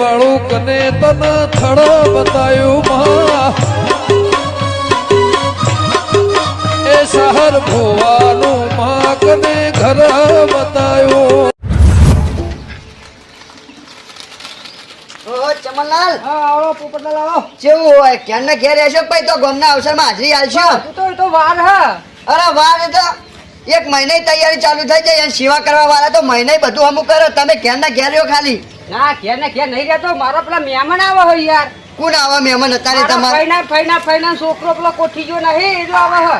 વાળું કને તન થડો બતાયું માં એ શહર ભોવાનું મા કને ઘર બતાયું. ચમનલાલ. હા આવો પોપટલાલ આવો. કેવું હોય ક્યારના ઘેર રહેશો ભાઈ તો ગમના અવસરમાં હાજરી આલશો? તો એ તો વાર હે. અરે વાર તો એક મહિને તૈયારી ચાલુ થઈ જાય અને સેવા કરવા વાળા તો મહિને બધું અમુક કરો તમે ઘેર રહ્યો ખાલી. ના ઘેર ને ઘેર નહીં રહેતો. મારો પેલા મહેમાન આવે હોય યાર. કોણ આવા મહેમાન? મારા તમારે ફઈના ફઈના ફઈના છોકરો પેલો કોઠી ગયો નહીં એટલો આવે હે.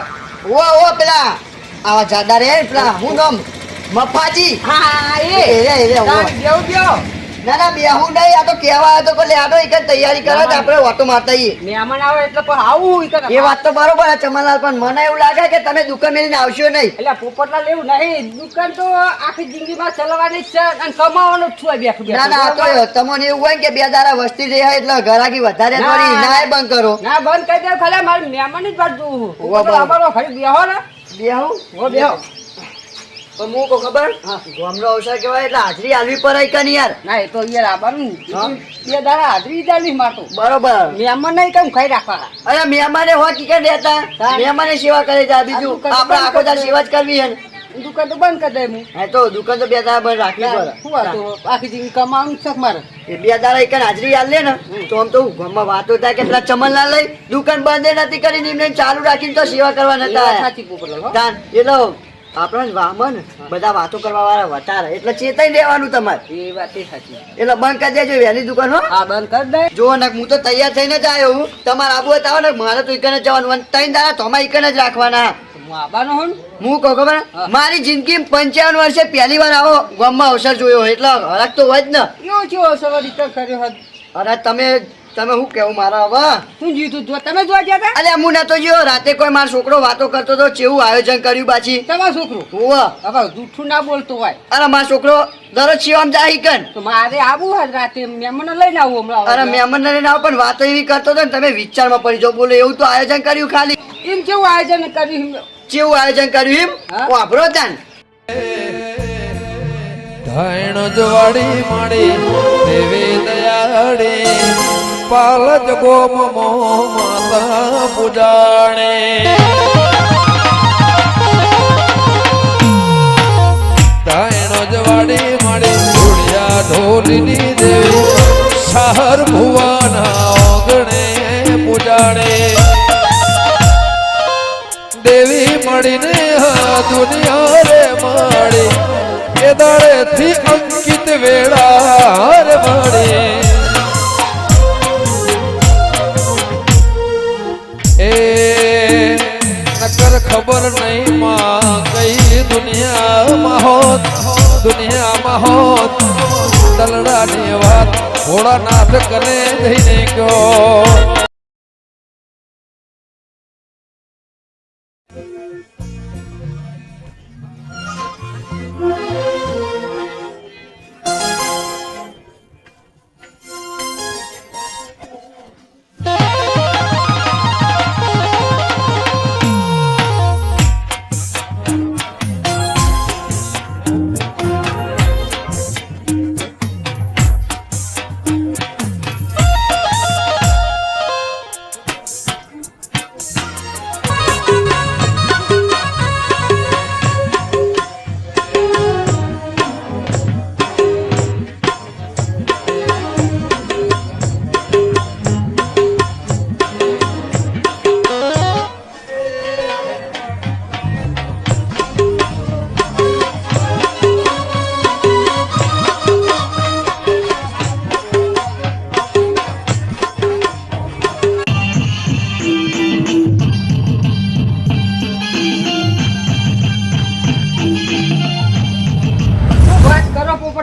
ઓ ઓ પેલા. આવા જાડા રે પેલા. હું નામ? મફાજી. હા એ. એ રે એ રે ઓ. બેહુ બેહો. ના ના બેહું નહીં આ તો કેવા આવ્યો તો કે આ તો એક તૈયારી કરો તો આપણે ઓટો મારતા મહેમાન આવે એટલે પણ આવું એ વાત તો બરોબર ચમનલાલ પણ મને એવું લાગે કે તમે દુકાન મેળીને આવશો નહીં. એટલે પોપટલાલ એવું નહીં દુકાન તો આખી જિંદગીમાં ચલાવવાની છે અને કમાવાનું જ છું બેઠું ના ના તો તમને એવું હોય કે બે દારા વસ્તી રહે એટલે ઘરાકી વધારે થોડી ના. બંધ કરો. ના બંધ કરી દે ખાલી મારે મહેમાન જ બાજુ. અમારો ખરી બેહો ને. બેહું? બેહો. પણ હું કહું ખબર? ગામનો અવસર કહેવાય એટલે હાજરી આલવી પડે કે યાર? ના એ તો યાર આવવાનું બે દાડા હાજરી મારતો બરોબર. મહેમાન નહીં કેમ ખાઈ રાખવાના અરે મહેમાને હોય કે કે દેતા મહેમાને સેવા કરે છે બીજું. આપણે આખો દાડ સેવા જ કરવી છે દુકાન તો બંધ કરી દે હું. હા. તો દુકાન તો બે દાડા બંધ રાખવી શું પડે આખી જિંદગી કમાવાનું છે મારે એ બે દાડા એક હાજરી આલ લે ને તો આમ તો વાતો થાય કે પેલા ચમનલાલ લઈ દુકાન બંધ નથી કરી એમને ચાલુ રાખીને તો સેવા કરવા નતા એટલે આપણે વામન બધા વાતો કરવા વાળા વધારે. એટલે ચેતાઈ દેવાનું તમારે. એ વાત સાચી. એટલે બંધ કરી દેજો વહેલી દુકાન હો. હા બંધ કરી દે. જો ને હું તો તૈયાર થઈને જ આવ્યો હું. તમારે આબુ આવો ને મારે તો ઈકને જવાનું. અને ત્રણ દાડા અમારે ઈકને જ રાખવાના. હું આવવાનો હું હું કહું ખબર? મારી જિંદગી પંચાવન વર્ષે પહેલી વાર આવો ગામમાં અવસર જોયો એટલે હરક તો હોય જ ને. એવો જેવો અવસર કર્યો હતો. અરે તમે તમે શું કેવું મારા હવે? શું જીતું જો તમે જોવા ગયા હતા? અલ્યા હું નતો ગયો. રાતે કોઈ મારો છોકરો વાતો કરતો તો કેવું આયોજન કર્યું પાછી? તમારો છોકરો? હોવા. હવે જૂઠું ના બોલતો હોય. અરે મારો છોકરો દરરોજ શિવમ જાય કન તો મારે આવું હોય રાતે મહેમાન લઈને આવું હમણાં અરે મહેમાન લઈને આવો પણ વાતો એવી કરતો હતો ને તમે વિચારમાં પડી જાઓ. બોલો એવું તો આયોજન કર્યું ખાલી? એમ કેવું આયોજન કર્યું કેવું આયોજન કર્યું એમ? હા? વાપરો તાન. ધાયણ જવાડી માડી દેવી દયાળી જ ગોમ મો માતા પૂજાણે ધાયણ જવાડી મળી ધૂળિયા ઢોલીની દેવી. શહર ભુવાના ઓગણે પૂજાણે. દેવી મળીને દુનિયા રે માળી એ દાડે થી અંકિત વેળા હોત દલડાની વાત ભોળાનાથ કને જઈને ગયો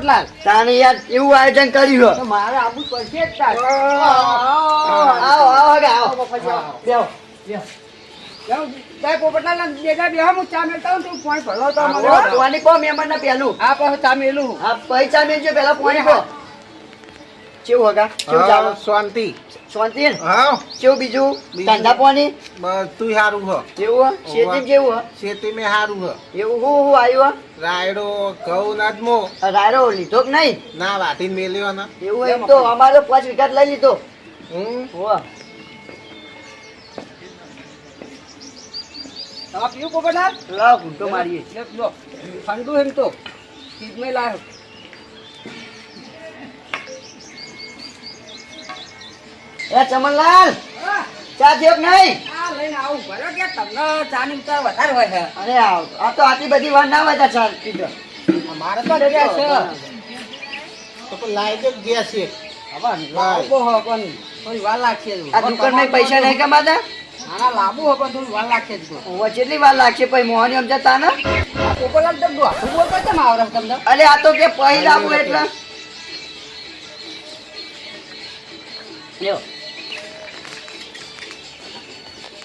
કરો તાને યાર એવું આયોજન કર્યું તો મારે આવું પડશે જ તાર. આવો આવો હવે આવો બેહો. જાઉં, જાય પોપટલાલ બેજા બેહો, હું ચા મેલતા તો પાણી ભરવા તો અમારે. આવો, પાણી પો ને પેલું આ પાછું ચા મેલું. આ પૈસા મેલજો પેલા પાણી પો કેવું હગા? કેવું હા, ચાલે? શાંતિ. શાંતિ હા. કેવું બીજું? ધંધા પાણી? બધું સારું હ. કેવું હે? શેતી કેવું ખેતી મેં સારું હ. એવું હું હું આવ્યું રાયડો ઘઉં નાજમો. રાયડો લીધો કે નહીં? ના વાટી મેલ્યો ના. એવું એમ તો અમારો પાંચ વીઘા લઈ લીધો. હમ હોવા તમારે પીવું પોપટલાલ લાવ ગુંટો મારીએ. લો ઠંડુ એમ તો. ફ્રીજમાં લાવ્યો એ ચમનલાલ ચા થયો કે નહીં? આ લઈને આવું કે તમને વધારે હોય છે. અરે આવ આ તો આટલી બધી વાર ના હોય ચા પીધો. મારે તો ડર્યા છે. તો પણ લાઈ દે ગેસ એક હવે હો પણ થોડી વાર લાગશે. આ દુકાનમાં પૈસા નહીં કમાતા? નાના લાંબુ હો પણ થોડી વાર લાગશે કેટલી વાર લાગશે પછી મોહની સમજા તાને આ પોપટલાલ તો બોલતો કેમ આવડે તમને? અરે આ તો કે પહેલા આપું એટલે. લ્યો.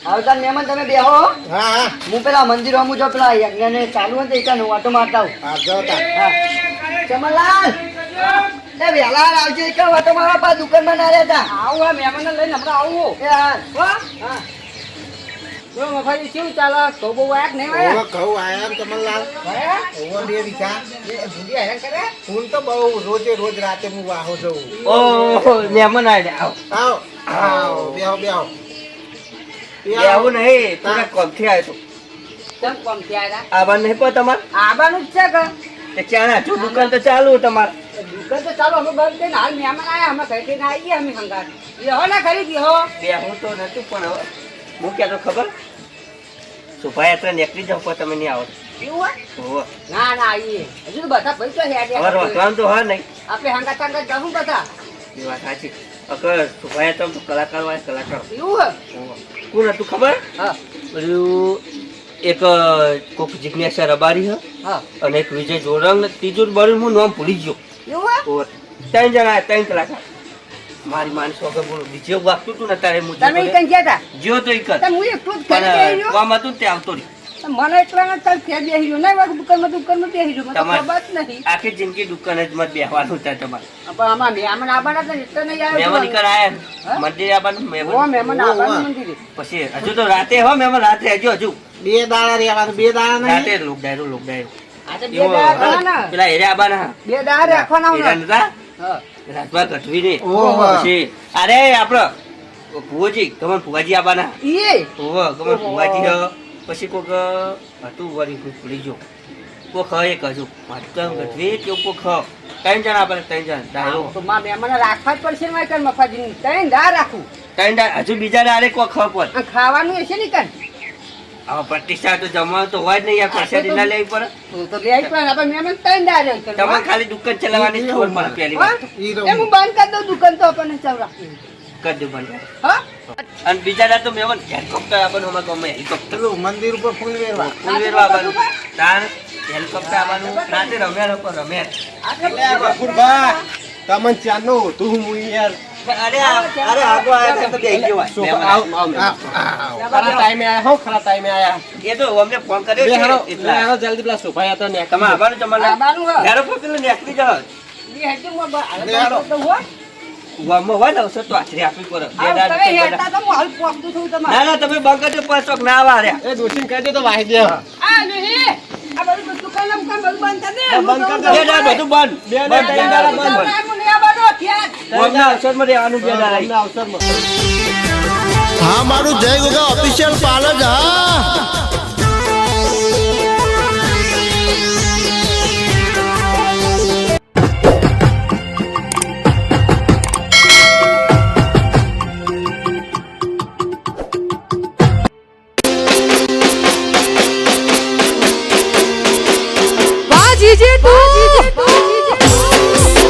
આવતા મહેમાન તમે બેહો. હા હા. હું પેલા મંદિર અમુ જો પેલા યજ્ઞને ચાલુ હોય તો એકાનો વાટો મારતા હું હા જો હા. ચમનલાલ! એ વહેલા આવજો એક વાટો મારવા પા દુકાનમાં ના રહેતા આવું હે મહેમાનને લઈને હમણાં આવું. એ હા. હા? જો મફાજી કેવું ચાલે? તો બહુ વાયા નહીં આયા ને કમલલાલ વાયા? ઓવો બે વીઘા. એ ભૂલી હેરાન કરે? હું તો બહુ રોજે રોજ રાતે હું વાહો જઉં. ઓ મહેમાન આવ્યા આવો. આવો બેહો બેહો. આવું નહીં તું કોમથી આવ્યો કેમ કોમ થયા આવા નહીં પણ તમારે? આવવાનું જ છે કે તે ચાણા દુકાન તો ચાલુ તમારે. દુકાન તો ચાલો અમે બંધ કરીને હાલ મહેમાન આયા અમે ઘરે થઈને આવીએ અમે સંગાત બેહો ના ખરી બેહો બે હું તો નથી પણ હવે હું ક્યાં તો ખબર? શોભાયાત્રા નીકળી જાવ પણ તમે નહીં આવો એવું ના ના આવીએ. હજુ તો બધા ભાઈ તો હેડે હવે રોકવાનું તો હા નહીં. આપણે હંગાત જાઉં બધા. એ વાત સાચી. અગર શોભાયાત્રા તો કલાકાર વાય કલાકાર. એવું. કોણ હતું ખબર? હા. પેલું એક કોક જિજ્ઞાસા રબારી હ. અને એક વિજય જોરંગ ત્રીજો બળ્યું હું નામ ભૂલી ગયો. ત્રણ જણા ત્રણ કલાક. મારી માનસો કે બોલો. બીજે વાગતું હતું ને તારે હું તમે કઈ ગયા હતા જ્યો તો એક પણ કામ હતું તે આવતો રહ્યો. મને એટલા ના ચાલ ફેર બેહી રહ્યો. નહીં દુકાનમાં દુકાનમાં બેહી રહ્યો. મને ખબર નહીં. આખી જિંદગી દુકાન જ મત બેહવાનું છે તમારે. પણ આમાં મહેમાન આવવાના હતા એટલે નહીં આવ્યો મહેમાન નીકળ આયા? મંદિરે આવવાનું મહેમાન. મહેમાન આવવાનું. મંદિરે. પછી હજુ તો રાતે હો મહેમાન રાતે હજુ હજુ. બે દાડા રહેવાનું બે દાડા રાતે નહીં? લોક ડાયરો લોક ડાયરો આ તો બે દાડા થવાના. પેલા હેરે આબાના બે દાડા રાખવાના. રાજભા ગઢવી ને. પછી અરે આપડે ભુવોજી ગમન ભુવાજી આબાના ઈ ઓહો ગમન ભુવાજી હ. પછી કોક હતું વળી ભૂલી જો કોક હ એક હજુ. માધુકામ ગઢવી કે કોક હ. ત્રણ જણા આપણે ત્રણ જણ. ડાયો તો માં મહેમાનને રાખવા જ પડશે મારે કર મફાજી ત્રણ ડા રાખું. ત્રણ ડા- હજુ બીજા ડાયરે કોક હ પણ ખાવાનું હશે ને કર હવે પ્રતિષ્ઠા તો જમવાનું તો હોય જ નહીં આ પ્રસાદી ના લેવી પડે. તો તો લે પણ આપણે મહેમાન ત્રણ ડા રહે તમે ખાલી દુકાન ચલાવવાની ખબર પડે પહેલી એ હું બંધ કરી દઉં દુકાન તો આપણને ચાલુ રાખી. કરી દઉં બંધ. હા? અને બીજા ડા તો મેવન હેલિકોપ્ટર આપણ અમારે ગમે હેલિકોપ્ટર મંદિર ઉપર ફૂલ વેરવા. ફૂલ વેરવા આવવાનું તાર હેલિકોપ્ટર આવવાનું રાતે રમ્યા લોકો રમ્યા. તમન ચાનો તું હું યાર. અરે અરે આગો આયા તો બેસી ગયો. ખરા ટાઈમે આયા હો ખરા ટાઈમે આયા. એ તો અમને ફોન કર્યો છે એટલા. જલ્દી પેલા સોફાયા હતા ને તમે આવવાનું તમારે? આવવાનું. પેલું નીકળી બ- તો હોય. હોય ને તો દાડા તમે તો હેડતા તો હું હાલ પહોંચતું છું તમારે. ના ના તમે બંધ કરજો ના આવા રહ્યા. એ દોશીને કહી દે તો વાહી દે. આ નહીં. આ બધું દુકાનનું કામ બંધ કરી દે. બંધ બે દાડા. બધું બંધ. બંધ હું બંધ મારું જય ગોગા ઓફિશિયલ પાર્લર હા.